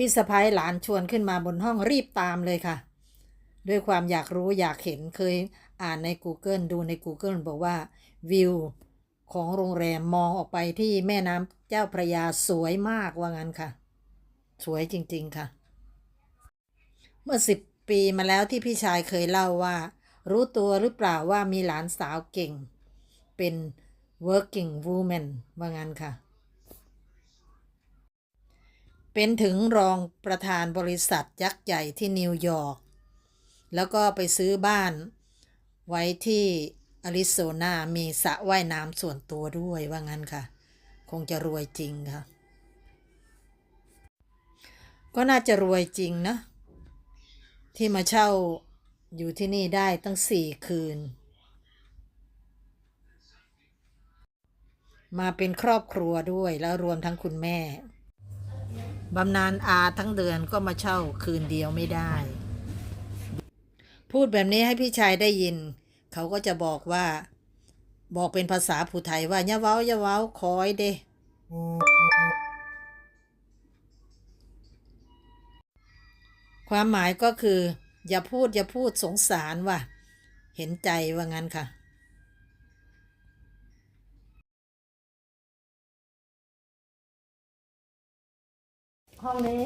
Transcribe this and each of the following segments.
พี่สะพ้ายหลานชวนขึ้นมาบนห้องรีบตามเลยค่ะ ด้วยความอยากรู้อยากเห็นเคยอ่านใน Google ดูใน Google บอกว่าวิวของโรงแรมมองออกไปที่แม่น้ำเจ้าพระยาสวยมากว่างั้นค่ะ สวยจริงๆค่ะ เมื่อสิบปีมาแล้วที่พี่ชายเคยเล่าว่า รู้ตัวหรือเปล่าว่ามีหลานสาวเก่ง เป็น working woman ว่างั้นค่ะ เป็นถึงรองประธานบริษัทยักษ์ใหญ่ที่นิวยอร์ก แล้วก็ไปซื้อบ้านไว้ที่อริโซนามีสระว่ายน้ำส่วนตัวด้วยว่างั้นค่ะ คงจะรวยจริงค่ะ ก็น่าจะรวยจริงนะ ที่มาเช่าอยู่ที่นี่ได้ตั้งสี่คืน มาเป็นครอบครัวด้วยแล้วรวมทั้งคุณแม่ บำนาญอาทั้งเดือนก็มาเช่าคืนเดียวไม่ได้ พูดแบบนี้ให้พี่ชายได้ยิน เขาก็จะบอกว่า บอกเป็นภาษาผู้ไทยว่าอย่าเว้าอย่าเว้าคอยเด้ความหมายก็คือ อย่าพูดอย่าพูดสงสารว่ะ เห็นใจว่างั้นค่ะ ห้องนี้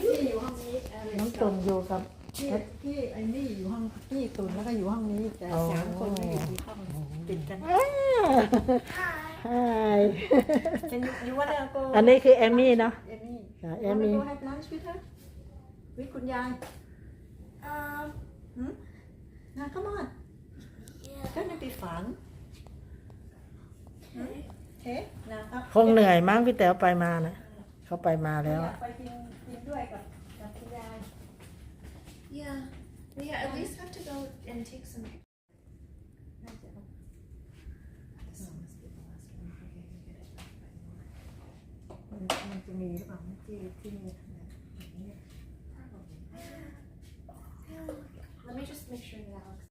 พี่อยู่ห้องนี้เออน้องตุ่มอยู่กับพี่พี่ไอ้นี่อยู่ห้องพี่ตุนแล้วก็อยู่ห้องนี้แต่อ๋อสามคนไม่อยู่ที่ห้องติดกันใช่เป็นยูว่าเดอโกอันนี้คือเอมมี่เนาะเอมี่อ่าเอเอมมี่มี่ให้ร้านชีวิตเธอวิคุณยาย Um, หืมนะ come on yeah. gonna be fun เฮ้นะครับคงเหนื่อยมั้งพี่แต๋วไปมานะ เขาไปมาแล้วอะ ไปกินกินด้วยกับกับคุณยาย Yeah. We at least have to go and take some. มันมันจะมีหรือเปล่าที่ที่มี Let me just make sure that Alex.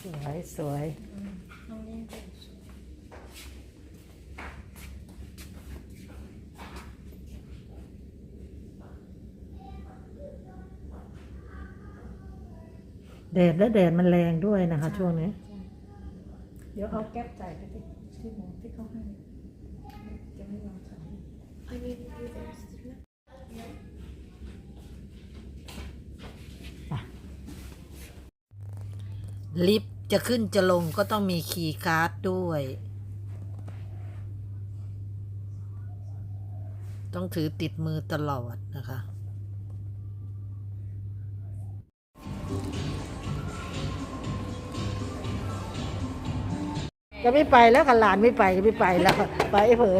สวยสวย แดดและแดดมันแรงด้วยนะคะ ช่วงนี้ เดี๋ยวเอาแก๊ปใส่ไปที่ที่หมูที่เขาให้จะไม่ลองใส่ I mean, you guys didn't. ลิฟต์จะขึ้นจะลงก็ต้องมีคีย์การ์ดด้วย ต้องถือติดมือตลอดนะคะ จะไม่ไปแล้วค่ะหลานไม่ไปจะไม่ไปแล้ว ไปเผลอ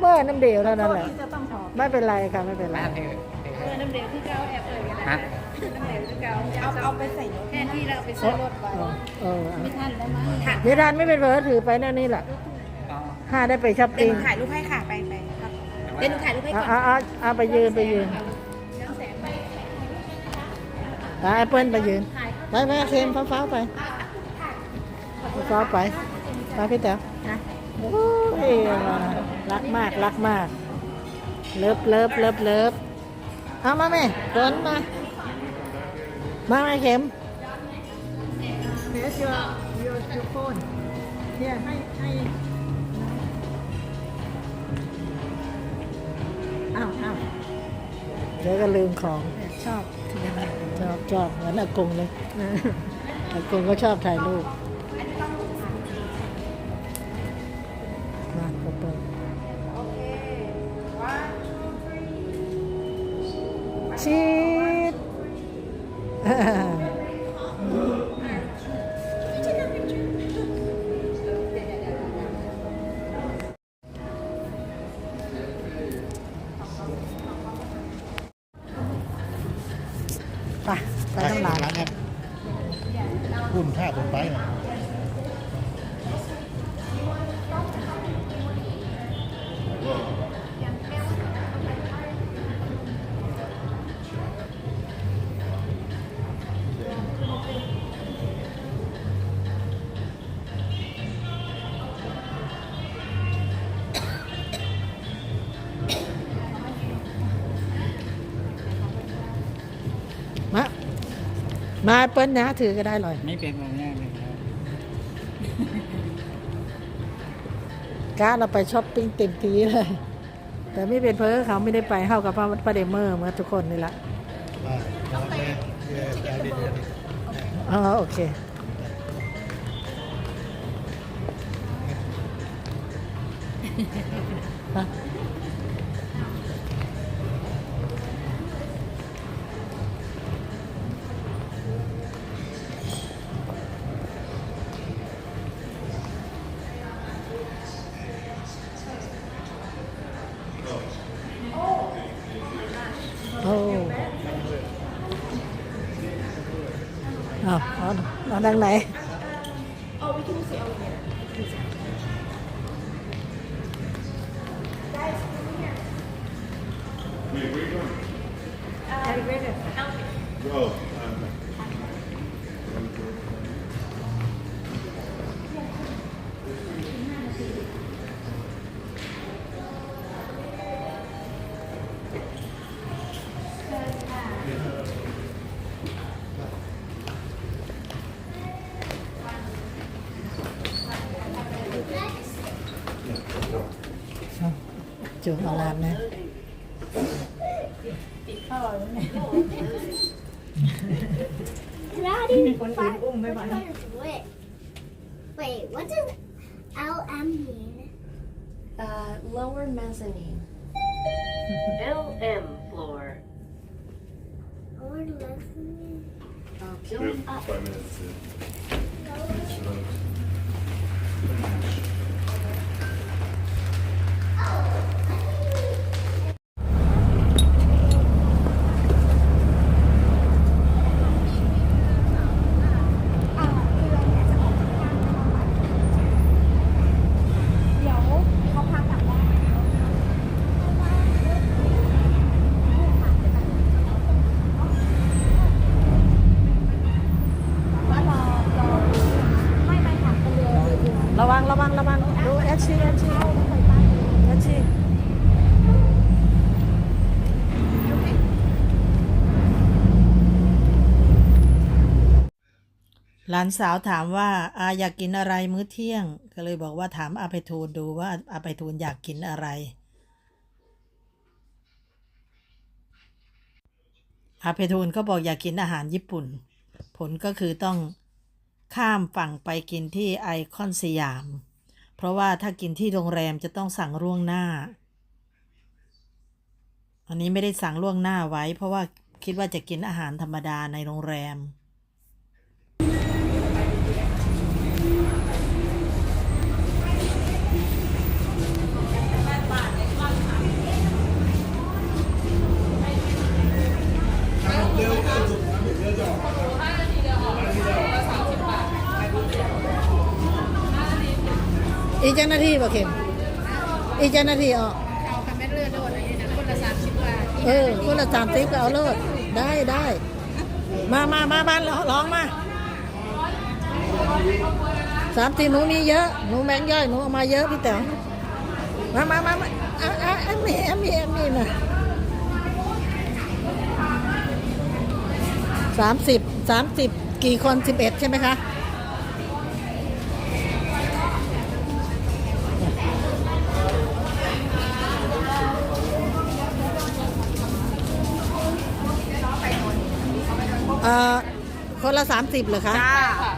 เมื่อน้ำเดียวเท่านั้นแหละที่จะต้องถอดไม่เป็นไรค่ะไม่เป็นไรมาถือถือน้ำเดือดที่เก้าแอบเลยกันฮะน้ำเดือดที่เก้าเอาเอาไปใส่รถแทนที่เราไปซื้อรถไปเออเออไม่ทันแล้วมั้งไม่ทันไม่เป็นเผลอถือไปนั่นนี่แหละอ๋อห้าได้ไปช้อปเดี๋ยวปิ้หงนูถ่ายรูปให้ค่ะไปไปครับเดี๋ยวหนูถ่ายรูปให้เอาก่อนเอาเอาเอาไปยืนไปยืนเรื่องแสงไปไปแอปเปิลไปยืนไปไปเค็มฟ้าฟ้าๆไปฟ้าๆไป ไปพี่แต๋วโอ้ยรักมากรักมาก เลิฟเลิฟเลิฟเลิฟเอามาแม่เดินมา มาแม่เข็มเทสโยโยโยโฟนเนี่ยให้ให้อ้าวอ้าวเดี๋ยวก็ลืมของ ชอบทีนี้ชอบชอบเหมือนอากงเลยอากงก็ชอบถ่ายรูป มาเปิดโอเค one two three ชีสไปไปทั้งหลายหลังครับหุ่นท่าผมไปนะ มาเปิ้ลนะ ถือก็ได้เลยไม่เป็นแบบนี้เลยครับการเราไปช้อปปิ้งเต็มทีเลย แต่ไม่เป็นเพราะเขาไม่ได้ไปเข้ากับพระพระเดเมอร์เหมื่อนทุกคนนี่ละอ่าต้องไปเอ่อไปเอาดินเนอร์ดิอ๋อโอเคโเอาดังไหน จูงเอาลานนะ Daddy, คนอื่นอุ้มไม่ไหว wait. Wait, what does LM mean? Uh, lower mezzanine. LM floor. Or mezzanine? Five minutes หลานสาวถามว่าอาอยากกินอะไรมื้อเที่ยง ก็เลยบอกว่าถามอาไปทูลดูว่าอาไปทูลอยากกินอะไร อาเพทูลก็บอกอยากกินอาหารญี่ปุ่น ผลก็คือต้องข้ามฝั่งไปกินที่ไอคอนสยาม เพราะว่าถ้ากินที่โรงแรมจะต้องสั่งล่วงหน้า อันนี้ไม่ได้สั่งล่วงหน้าไว้ เพราะว่าคิดว่าจะกินอาหารธรรมดาในโรงแรม อีเจ้าหน้าที่บ่เข็มอีเจ้าหน้าที่ออกเออคนละสามสิบก็เอาเลิศได้ได้มามามาบ้านร้องมาสามสิบหนูมีเยอะหนูแบงย่อยหนูเอามาเยอะพี่แต๋วมามามามาอะอะแอมมี่แอมมี่แอมมี่มา สามสิบสามสิบกี่คนสิบเอ็ดใช่ไหมคะเอ่อคนละสามสิบเหรอคะ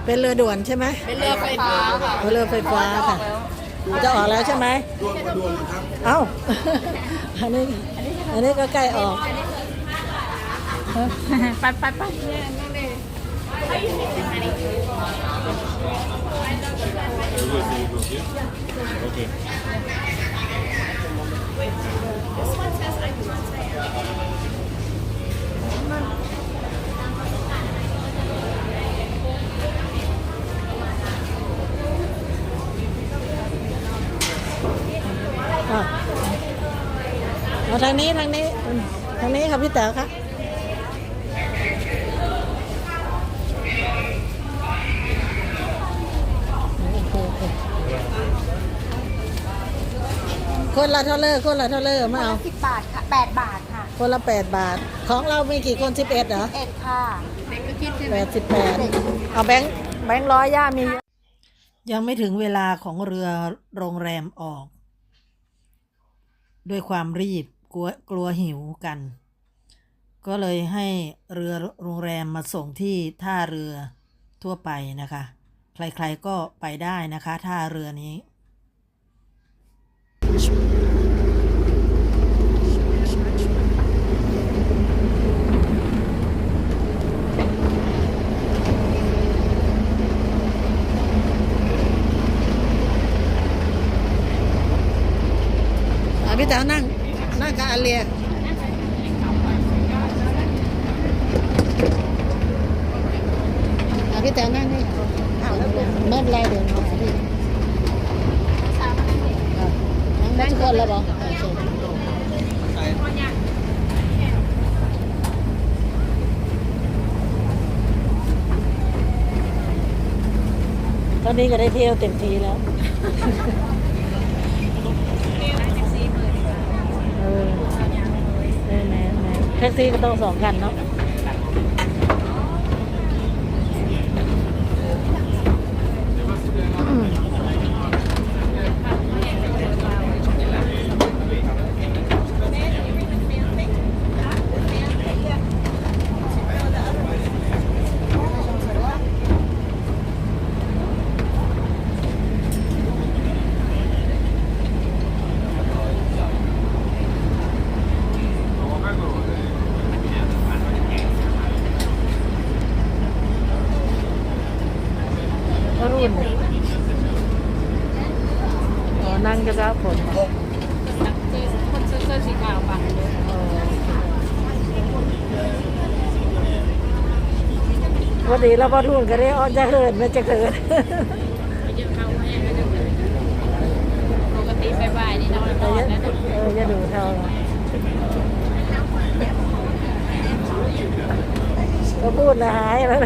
เป็นเรือด่วนใช่ไหมเป็นเรือไฟฟ้าค่ะเรือไฟฟ้าค่ะ จะออกแล้วใช่ไหม ด่วนด่วนครับ เอ้า อันนี้ อันนี้ก็ใกล้ออก ไปไปไปเนี่ยนั่นเลยอะเอาทางนี้ทางนี้ทางนี้ครับพี่แต๋วคะ คนละเท่าเลอร์คนละเท่าเลอร์มาเอาสิบบาทค่ะแปดบาทค่ะคนละแปดบาท ของเรามีกี่คนสิบเอ็ดเหรอเอ็ดค่ะแปดสิบแปดเอาแบงค์แบงค์ร้อยย่ามียังไม่ถึงเวลาของเรือโรงแรมออก ด้วยความรีบกลัวกลัวหิวกัน ก็เลยให้เรือโรงแรมมาส่งที่ท่าเรือทั่วไปนะคะ ใครๆก็ไปได้นะคะ ท่าเรือนี้ อะพี่แต๋วนั่ง นั่งกับอาเลียอะพี่แต๋วนั่งนี่ไม่เป็นไรเดี๋ยวน้องพี่นั่งคน แล้วบอกตอนนี้ก็ได้เที่ยวเต็มทีแล้วเออแม่แม่แม่แท็กซี่ก็ต้องสองคันเนาะ นอ๋อนั่งก็จะฝนคนเสื้อสีขาวปะวันนี้เราบอรุ่นก็ได้ออนจะเหินมันจะเหินปกติบ่ายๆนี่นอนนอนแล้วเออจะดูเท่าก็พูดนะหายแล้ว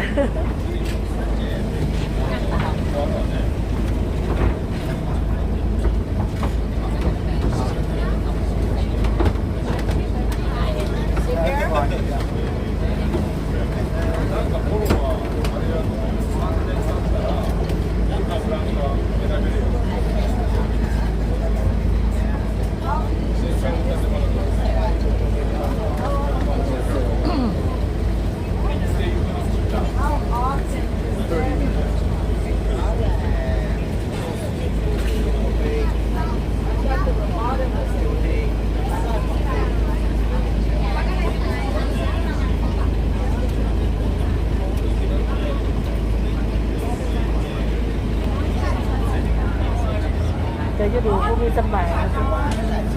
นะเดี๋ยว